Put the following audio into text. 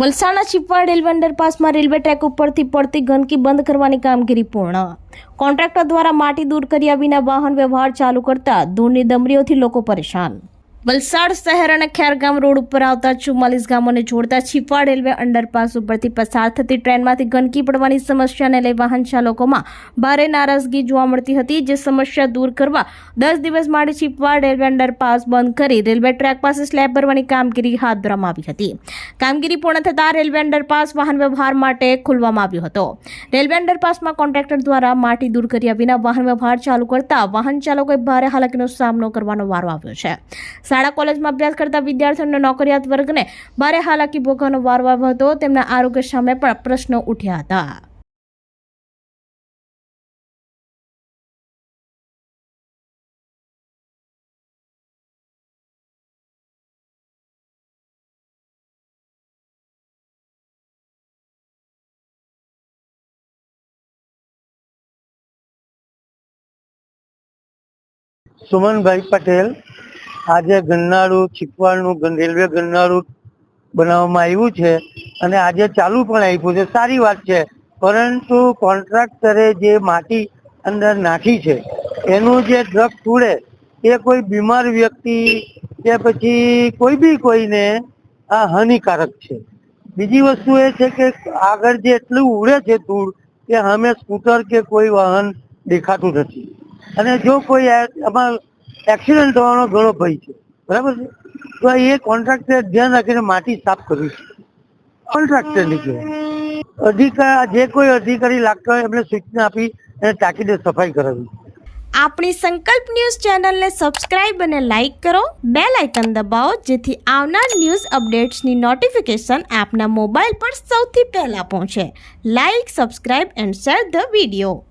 વલસાડના ચીપવાડ રેલવે અંડરપાસમાં railway track ઉપરથી પડતી ગંદકી બંધ કરવાની કામગીરી પૂર્ણ. કોન્ટ્રાક્ટર દ્વારા માટી દૂર કર્યા વિના વાહન વ્યવહાર ચાલુ કરતા ધૂળની દમરીઓથી લોકો પરેશાન. વલસાડ શહેર અને ખેરગામ રોડ ઉપર આવતા ચુમ્માલીસ ગામોને જોડતા છીપા રેલવે અંડરપાસ ઉપરથી પસાર થતી ટ્રેનમાંથી ગંદકી પડવાની સમસ્યાને લઈ વાહન ચાલકોમાં ભારે નારાજગી જોવા મળતી હતી, જે સમસ્યા દૂર કરવા દસ દિવસ માટે છીપવાડ રેલવે અંડરપાસ બંધ કરી રેલવે ટ્રેક પાસે સ્લેબ ભરવાની કામગીરી હાથ ધરવામાં આવી હતી. કામગીરી પૂર્ણ થતાં રેલવે અંડરપાસ વાહન વ્યવહાર માટે ખોલવામાં આવ્યો હતો. રેલવે અંડરપાસમાં કોન્ટ્રાક્ટર દ્વારા માટી દૂર કર્યા વિના વાહન વ્યવહાર ચાલુ કરતા વાહન ચાલકોએ ભારે હાલાકીનો સામનો કરવાનો વારો આવ્યો છે. શાળા કોલેજમાં અભ્યાસ કરતા વિદ્યાર્થીઓને નોકરિયાત વર્ગને ભારે હાલાકી ભોગવવાનો વારો આવ્યો હતો. તેમના આરોગ્ય સામે પણ પ્રશ્નો ઉઠ્યા હતા. સુમનભાઈ પટેલ આજે ગન્નાળું છીપવાડનું ગન- રેલવે ગન્નાળું બનાવવામાં આવ્યું છે અને આજે ચાલુ પણ આપ્યું છે. સારી વાત છે. પરંતુ કોન્ટ્રાક્ટરે જે માટી અંદર નાખી છે, એનું જે ડ્રગ છૂડે એ કોઈ બીમાર વ્યક્તિ કે પછી કોઈ બી કોઈને આ હાનિકારક છે. બીજી વસ્તુ એ છે કે આગળ જે એટલું ઉડે છે ધૂળ, કે અમે સ્કૂટર કે કોઈ વાહન દેખાતું નથી. અને જો કોઈ આમાં એક્સિડન્ટ થવાનો ઘણો ભય છે. બરાબર છે? તો એ કોન્ટ્રાક્ટર ધ્યાન રાખીને માટી સાફ કરવી છે. કોન્ટ્રાક્ટરની કહેવાય અધિકાર, જે કોઈ અધિકારી લાગતા હોય એમને સૂચના આપી અને તાકીદે સફાઈ કરાવી. આપણી સંકલ્પ ન્યૂઝ ચેનલને સબસ્ક્રાઇબ અને લાઇક કરો. બે લાઇકન દબાવો, જેથી આવનાર ન્યૂઝ અપડેટ્સની નોટિફિકેશન આપના મોબાઈલ પર સૌથી પહેલા પહોંચે. Like, subscribe and share the video.